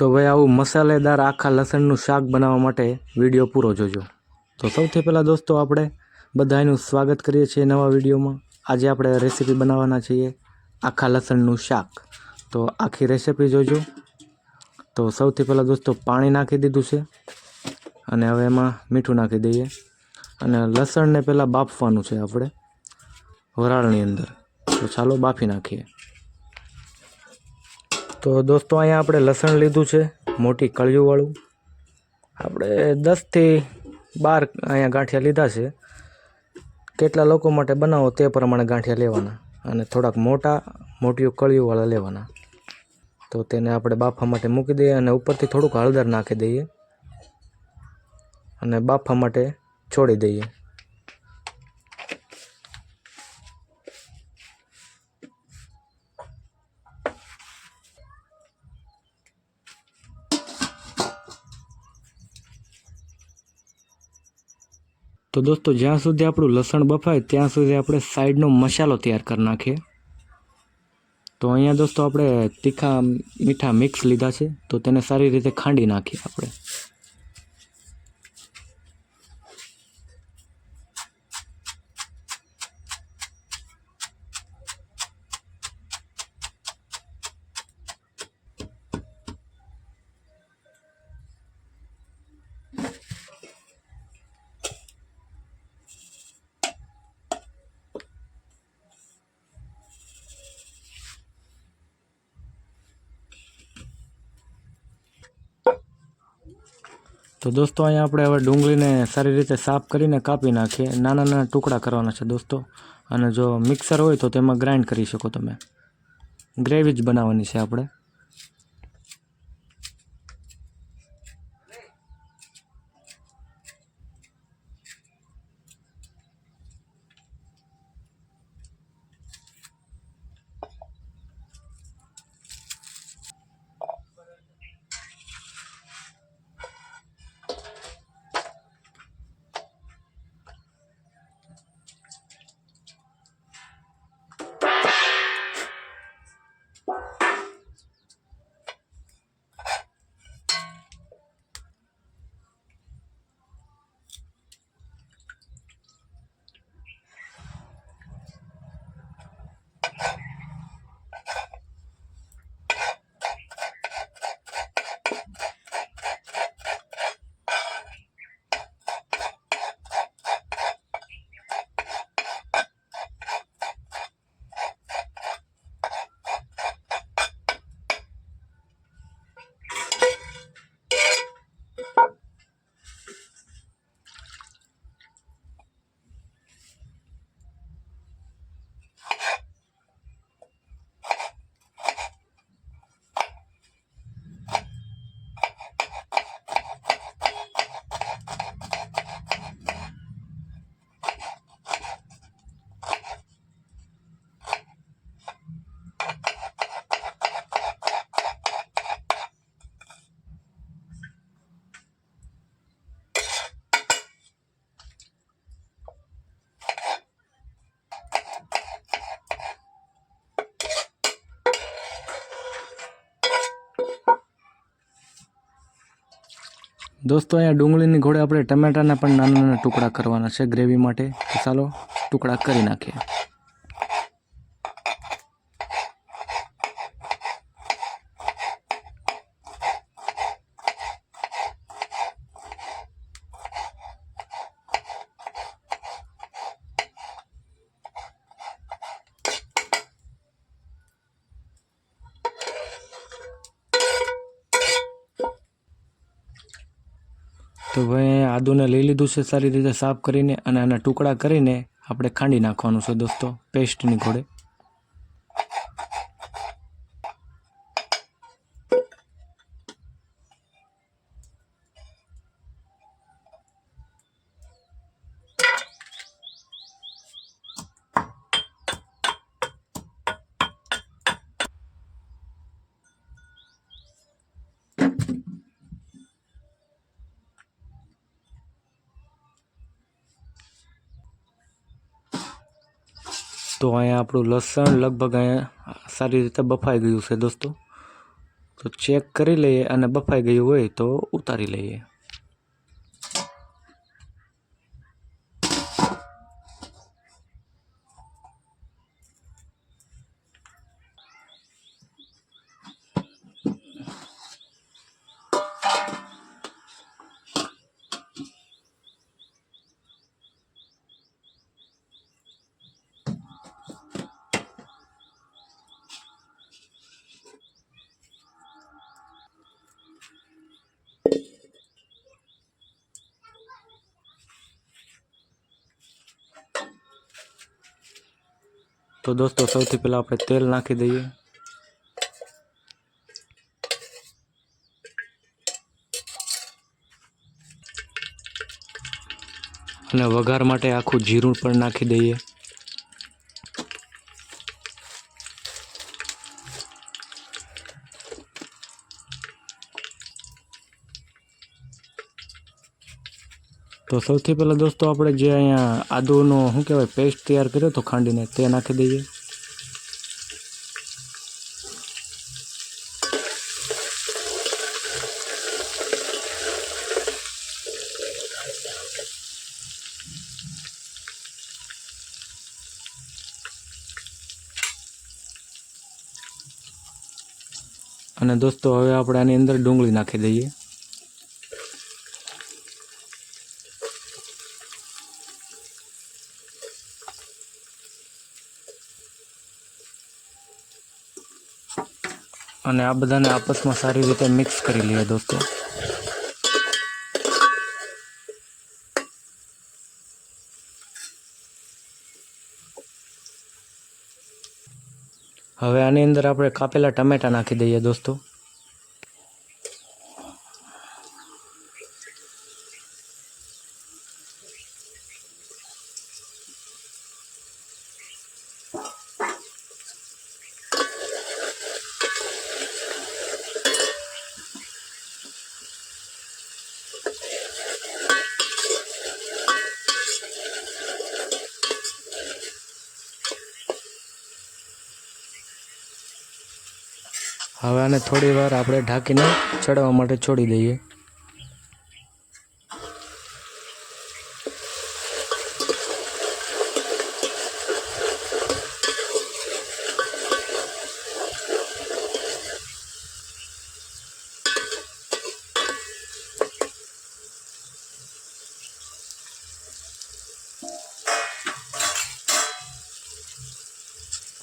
તો ભાઈ આવું મસાલેદાર આખા લસણનું શાક બનાવવા માટે વીડિયો પૂરો જોજો. તો સૌથી પહેલાં દોસ્તો આપણે બધાનું સ્વાગત કરીએ છીએ નવા વિડીયોમાં. આજે આપણે રેસીપી બનાવવાના છીએ આખા લસણનું શાક. તો આખી રેસીપી જોજો. તો સૌથી પહેલાં દોસ્તો પાણી નાખી દીધું છે અને હવે એમાં મીઠું નાખી દઈએ. અને લસણને પહેલાં બાફવાનું છે આપણે વરાળની અંદર. તો ચાલો બાફી નાખીએ. તો દોસ્તો, અહીંયા આપણે લસણ લીધું છે, મોટી કળિયુંવાળું. આપણે દસથી બાર અહીંયા ગાંઠિયા લીધા છે. કેટલા લોકો માટે બનાવો તે પ્રમાણે ગાંઠિયા લેવાના અને થોડાક મોટા મોટી કળિયુંવાળા લેવાના. તો તેને આપણે બાફા માટે મૂકી દઈએ અને ઉપરથી થોડુંક હળદર નાખી દઈએ અને બાફા માટે છોડી દઈએ. તો દોસ્તો, જ્યાં સુધી આપણું લસણ બફાય, ત્યાં સુધી આપણે સાઈડનો મસાલો તૈયાર કરી નાખીએ. તો અહીંયા દોસ્તો, આપણે તીખા મીઠા મિક્સ લીધા છે. તો તેને સારી રીતે ખાંડી નાખીએ આપણે. તો દોસ્તો, અહીંયા આપણે હવે ડુંગળીને સારી રીતે સાફ કરીને કાપી નાખીએ. નાના નાના ટુકડા કરવાના છે દોસ્તો. અને જો મિક્સર હોય તો તેમાં ગ્રાઇન્ડ કરી શકો તમે. ગ્રેવી જ બનાવવાની છે આપણે. દોસ્તો, અહીંયા ડુંગળીની ઘોડે આપણે ટમેટાના પણ નાના નાના ટુકડા કરવાના છે ગ્રેવી માટે. ચાલો ટુકડા કરી નાખીએ. તો ભાઈ આદુને લઈ લીધું છે સારી રીતે સાફ કરીને અને આના ટુકડા કરીને આપણે ખાંડી નાખવાનું છે દોસ્તો પેસ્ટની ઘોડે તો અહીંયા આપણું લસણ લગભગ અહીંયા સારી રીતે બફાઈ ગયું છે દોસ્તો. તો ચેક કરી લઈએ અને બફાઈ ગયું હોય તો ઉતારી લઈએ. તો દોસ્તો, સૌથી પહેલાં આપણે તેલ નાખી દઈએ. અને વઘાર માટે આખું જીરું પણ નાખી દઈએ. તો સૌથી પહેલાં દોસ્તો આપણે જે અહીંયા આદુનો, શું કહેવાય પેસ્ટ તૈયાર કર્યો તો ખાંડીને તે નાખી દઈએ. અને દોસ્તો હવે આપણે આની અંદર ડુંગળી નાખી દઈએ. અને આ બધાને આપસમાં સારી રીતે મિક્સ કરી લઈએ દોસ્તો. હવે આની અંદર આપણે કાપેલા ટમેટા નાખી દઈએ દોસ્તો. હવે આને થોડી વાર આપણે ઢાંકીને ચડવા માટે છોડી દઈએ.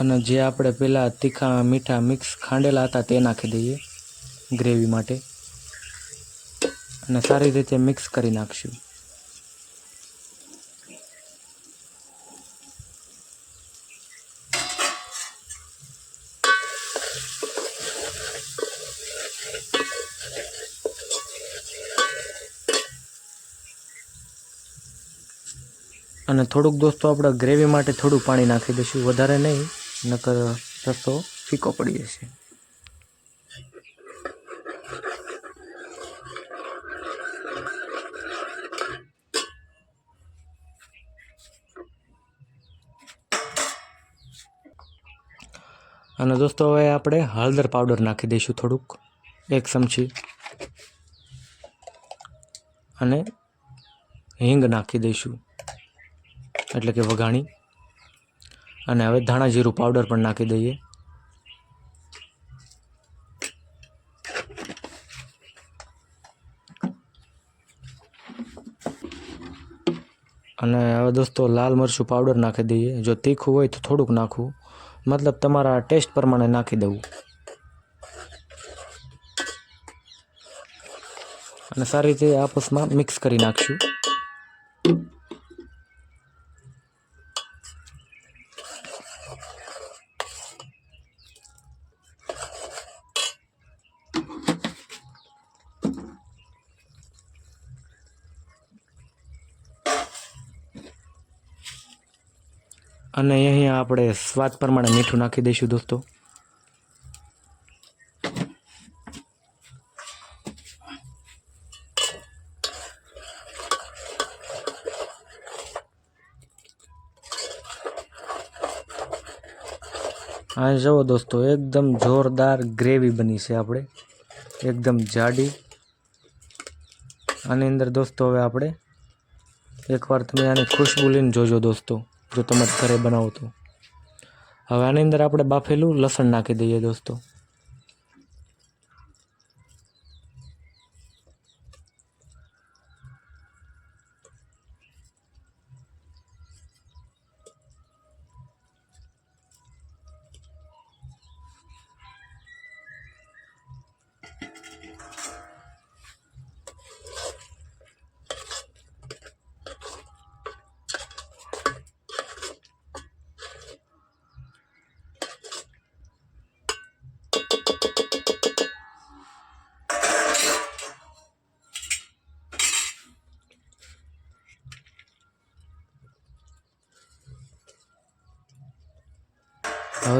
અને જે આપણે પહેલાં તીખા મીઠા મિક્સ ખાંડેલા હતા તે નાખી દઈએ ગ્રેવી માટે. અને સારી રીતે મિક્સ કરી નાખશું. અને થોડુંક દોસ્તો આપણે ગ્રેવી માટે થોડું પાણી નાખી દઈશું. વધારે નહીં. નકર રસ્તો ફીકો પડી જશે. અને દોસ્તો, હવે આપણે હળદર પાવડર નાખી દઈશું થોડુંક. એક ચમચી. અને હિંગ નાખી દઈશું. એટલે કે વઘાણી. અને હવે ધાણા જીરું પાવડર પણ નાખી દઈએ. અને હવે દોસ્તો લાલ મરચું પાવડર નાખી દઈએ. જો તીખું હોય તો થોડુંક નાખવું. મતલબ તમારા ટેસ્ટ પ્રમાણે નાખી દેવું. અને સારી રીતે આપસમાં મિક્સ કરી નાખશું. અને અહીંયા આપણે સ્વાદ પ્રમાણે મીઠું નાખી દઈશું દોસ્તો. આ જુઓ દોસ્તો, એકદમ જોરદાર ગ્રેવી બની છે આપણે. એકદમ જાડી. આની અંદર દોસ્તો, હવે આપણે એકવાર તમે આની ખુશ્બુ લઈને જોજો દોસ્તો. જો તમે ઘરે બનાવો તો. હવે આની અંદર આપણે બાફેલું લસણ નાખી દઈએ દોસ્તો.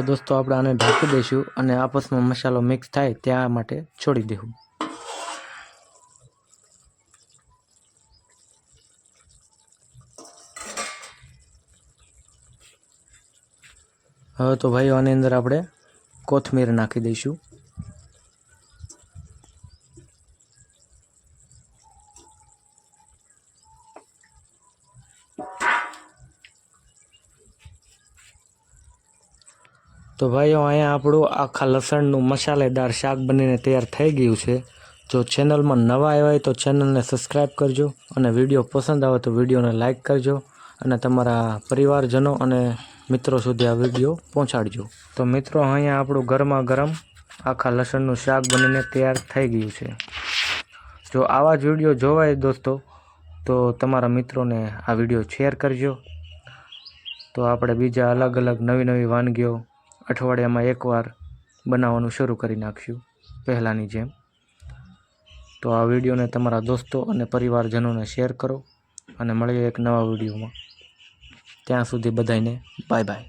હવે દોસ્તો, આપણે આને ઢાંકી દઈશું અને આપસમાં મસાલો મિક્સ થાય ત્યાં માટે છોડી દઈશું હવે તો ભાઈઓ, આની અંદર આપણે કોથમીર નાખી દઈશું. તો ભાઈઓ, અહીંયા આપણું આખા લસણનું મસાલેદાર શાક બનીને તૈયાર થઈ ગયું છે. જો ચેનલમાં નવા આવ્યા હોય તો ચેનલને સબસ્ક્રાઈબ કરજો અને વીડિયો પસંદ આવે તો વિડીયોને લાઇક કરજો અને તમારા પરિવારજનો અને મિત્રો સુધી આ વીડિયો પહોંચાડજો. તો મિત્રો, અહીંયા આપણું ગરમા ગરમ આખા લસણનું શાક બનીને તૈયાર થઈ ગયું છે. જો આવા જ વીડિયો જોવાય દોસ્તો, તો તમારા મિત્રોને આ વીડિયો શેર કરજો. તો આપણે બીજા અલગ અલગ નવી નવી વાનગીઓ અઠવાડિયામાં એકવાર બનાવવાનું શરૂ કરી નાખ્યું, પહેલાંની જેમ. તો આ વિડીયોને તમારા દોસ્તો અને પરિવારજનોને શેર કરો અને મળીએ એક નવા વિડીયોમાં. ત્યાં સુધી બધાને બાય બાય.